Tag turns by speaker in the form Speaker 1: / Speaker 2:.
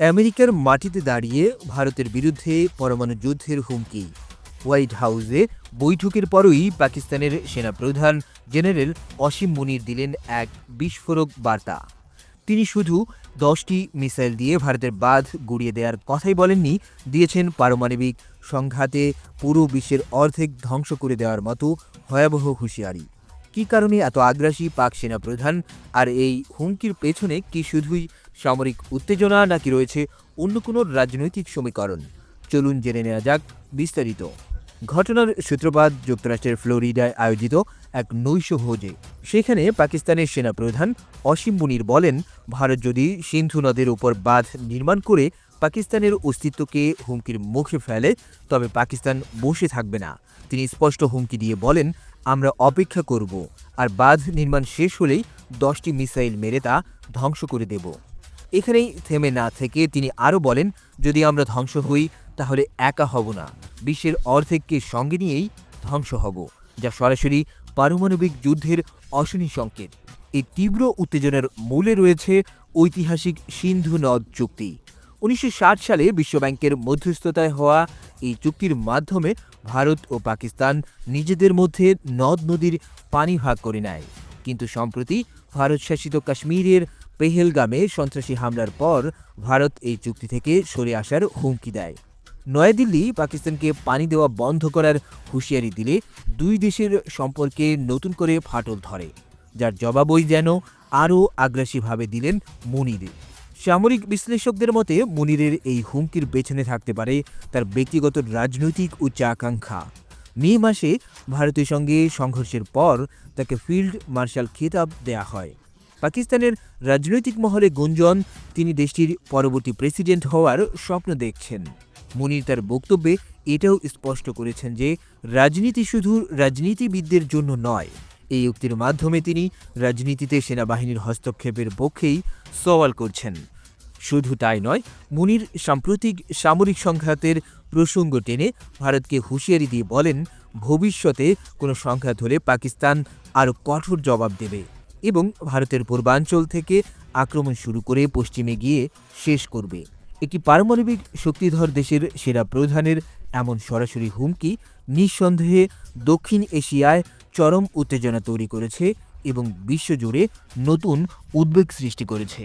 Speaker 1: আমেরিকার মাটিতে দাঁড়িয়ে ভারতের বিরুদ্ধে পরমাণু যুদ্ধের হুমকি। হোয়াইট হাউসে বৈঠকের পরই পাকিস্তানের সেনাপ্রধান জেনারেল অসীম মুনির দিলেন এক বিস্ফোরক বার্তা। তিনি শুধু দশটি মিসাইল দিয়ে ভারতের বাঁধ গুড়িয়ে দেওয়ার কথাই বলেননি, দিয়েছেন পারমাণবিক সংঘাতে পুরো বিশ্বের অর্ধেক ধ্বংস করে দেওয়ার মতো ভয়াবহ হুঁশিয়ারি। কী কারণে এত আগ্রাসী পাক সেনাপ্রধান? আর এই হুমকির পেছনে কি শুধুই সামরিক উত্তেজনা নাকি রয়েছে অন্য কোনো রাজনৈতিক সমীকরণ? চলুন জেনে নেওয়া যাক বিস্তারিত। ঘটনার সূত্রপাত যুক্তরাষ্ট্রের ফ্লোরিডায় আয়োজিত এক নৈশ ভোজে। সেখানে পাকিস্তানের সেনাপ্রধান অসীম মুনির বলেন, ভারত যদি সিন্ধু নদের উপর বাঁধ নির্মাণ করে পাকিস্তানের অস্তিত্বকে হুমকির মুখে ফেলে, তবে পাকিস্তান বসে থাকবে না। তিনি স্পষ্ট হুমকি দিয়ে বলেন, আমরা অপেক্ষা করব, আর বাঁধ নির্মাণ শেষ হলেই দশটি মিসাইল মেরে তা ধ্বংস করে দেব। এখানেই থেমে না থেকে তিনি আরও বলেন, যদি আমরা ধ্বংস হই, তাহলে একা হব না। বিশ্বের অর্ধেককে সঙ্গে নিয়েই ধ্বংস হব। যা সরাসরি পারমাণবিক যুদ্ধের অশনি সংকেত। এই তীব্র উত্তেজনার মূলে রয়েছে ঐতিহাসিক সিন্ধু নদ চুক্তি। উনিশশো ষাট সালে বিশ্বব্যাংকের মধ্যস্থতায় হওয়া এই চুক্তির মাধ্যমে ভারত ও পাকিস্তান নিজেদের মধ্যে নদ নদীর পানি ভাগ করে নেয়। কিন্তু সম্প্রতি ভারত শাসিত কাশ্মীরের পেহেলগামে সন্ত্রাসী হামলার পর ভারত এই চুক্তি থেকে সরে আসার হুমকি দেয়। নয়াদিল্লি পাকিস্তানকে পানি দেওয়া বন্ধ করার হুঁশিয়ারি দিলে দুই দেশের সম্পর্কে নতুন করে ফাটল ধরে, যার জবাবই যেন আরও আগ্রাসীভাবে দিলেন মুনির। সামরিক বিশ্লেষকদের মতে, মুনিরের এই হুমকির পেছনে থাকতে পারে তার ব্যক্তিগত রাজনৈতিক উচ্চাকাঙ্ক্ষা। মে মাসে ভারতের সঙ্গে সংঘর্ষের পর তাকে ফিল্ড মার্শাল খেতাব দেয়া হয়। পাকিস্তানের রাজনৈতিক মহলে গুঞ্জন, তিনি দেশটির পরবর্তী প্রেসিডেন্ট হওয়ার স্বপ্ন দেখছেন। মুনির তার বক্তব্যে এটাও স্পষ্ট করেছেন যে, রাজনীতি শুধু রাজনীতিবিদদের জন্য নয়, এই উক্তির মাধ্যমে তিনি রাজনীতিতে সেনাবাহিনীর হস্তক্ষেপের পক্ষেই সওয়াল করছেন। শুধু তাই নয়, মুনির সাম্প্রতিক সামরিক সংঘাতের প্রসঙ্গ টেনে ভারতকে হুঁশিয়ারি দিয়ে বলেন, ভবিষ্যতে কোনো সংঘাত হলে পাকিস্তান আরও কঠোর জবাব দেবে। এবং ভারতের পূর্বাঞ্চল থেকে আক্রমণ শুরু করে পশ্চিমে গিয়ে শেষ করবে। একটি পারমাণবিক শক্তিধর দেশের সেরা প্রধানের এমন সরাসরি হুমকি নিঃসন্দেহে দক্ষিণ এশিয়ায় চরম উত্তেজনা তৈরি করেছে এবং বিশ্বজুড়ে নতুন উদ্বেগ সৃষ্টি করেছে।